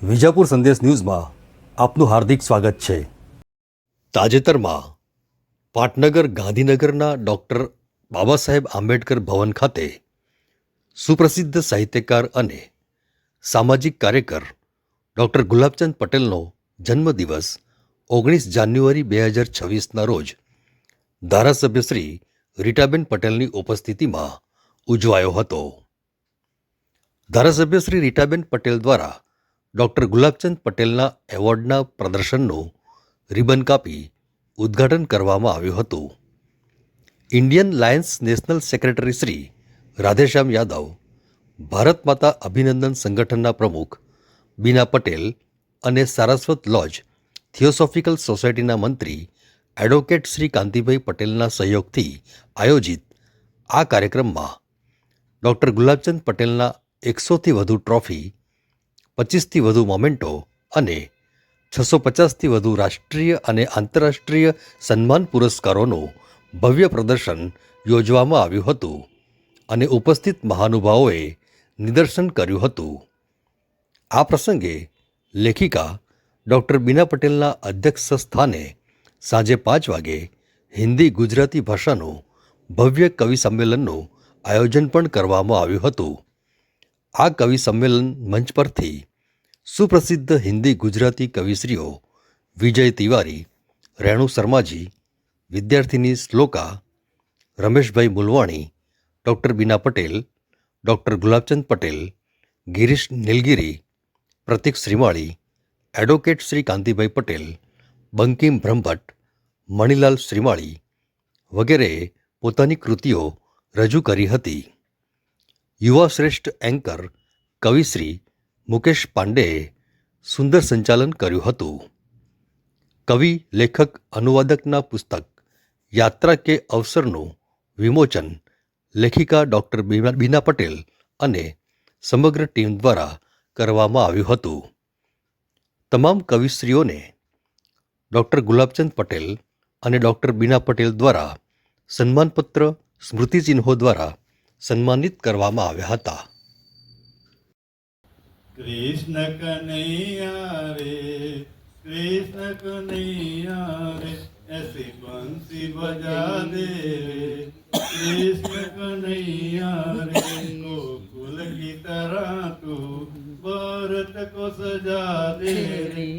વિજાપુર સંદેશ ન્યૂઝમાં આપનું હાર્દિક સ્વાગત છે. તાજેતરમાં પાટનગર ગાંધીનગરના ડૉક્ટર બાબા સાહેબ આંબેડકર ભવન ખાતે સુપ્રસિદ્ધ સાહિત્યકાર અને સામાજિક કાર્યકર ડૉક્ટર ગુલાબચંદ પટેલનો જન્મદિવસ ઓગણીસ જાન્યુઆરી બે હજાર છવ્વીસના રોજ ધારાસભ્ય શ્રી રીટાબેન પટેલની ઉપસ્થિતિમાં ઉજવાયો હતો. ધારાસભ્ય શ્રી રીટાબેન પટેલ દ્વારા ડૉક્ટર ગુલાબચંદ પટેલના એવોર્ડના પ્રદર્શનનું રિબન કાપી ઉદ્ઘાટન કરવામાં આવ્યું હતું. Indian Lions national secretary Shri Radheshyam Yadav, Bharat Mata Abhinandan સંગઠનના પ્રમુખ બીના પટેલ અને સારસ્વત લોજ થિયોસોફિકલ સોસાયટીના મંત્રી એડવોકેટ શ્રી કાંતિભાઈ પટેલના સહયોગથી આયોજિત આ કાર્યક્રમમાં ડૉક્ટર ગુલાબચંદ પટેલના એકસોથી વધુ ટ્રોફી પચીસથી વધુ મોમેન્ટો અને છસો પચાસથી વધુ રાષ્ટ્રીય અને આંતરરાષ્ટ્રીય સન્માન પુરસ્કારોનું ભવ્ય પ્રદર્શન યોજવામાં આવ્યું હતું અને ઉપસ્થિત મહાનુભાવોએ નિદર્શન કર્યું હતું. આ પ્રસંગે લેખિકા ડૉક્ટર બીના પટેલના અધ્યક્ષ સ્થાને સાંજે પાંચ વાગે હિન્દી ગુજરાતી ભાષાનું ભવ્ય કવિ સંમેલનનું આયોજન પણ કરવામાં આવ્યું હતું. આ કવિ સંમેલન મંચ પરથી સુપ્રસિદ્ધ હિન્દી ગુજરાતી કવિશ્રીઓ વિજય તિવારી, રેણુ શર્માજી, વિદ્યાર્થીની Shloka, Rameshbhai Mulwani, doctor Bina Patel, doctor Gulabchand Patel, Girish Nilgiri, Pratik Shrimali, advocate Shri Kantibhai Patel, Bankim Brahmbhatt, Manilal Shrimali વગેરેએ પોતાની કૃતિઓ રજૂ કરી હતી. યુવા શ્રેષ્ઠ એન્કર કવિશ્રી મુકેશ પાંડેએ સુંદર સંચાલન કર્યું હતું. કવિ, લેખક, અનુવાદકના પુસ્તક યાત્રા કે અવસરનું વિમોચન લેખિકા ડૉક્ટર બીના પટેલ અને સમગ્ર ટીમ દ્વારા કરવામાં આવ્યું હતું. તમામ કવિશ્રીઓને ડૉક્ટર ગુલાબચંદ પટેલ અને ડૉક્ટર બીના પટેલ દ્વારા સન્માનપત્ર સ્મૃતિચિહ્નો દ્વારા સન્માનિત કરવામાં આવ્યા હતા કૃષ્ણ કનૈયા રે કૃષ્ણ કનૈયા રે એસી બંસી બજા દે રે કૃષ્ણ કનૈયા રે ગોકુલ की तरह तू भरत को सजा दे रे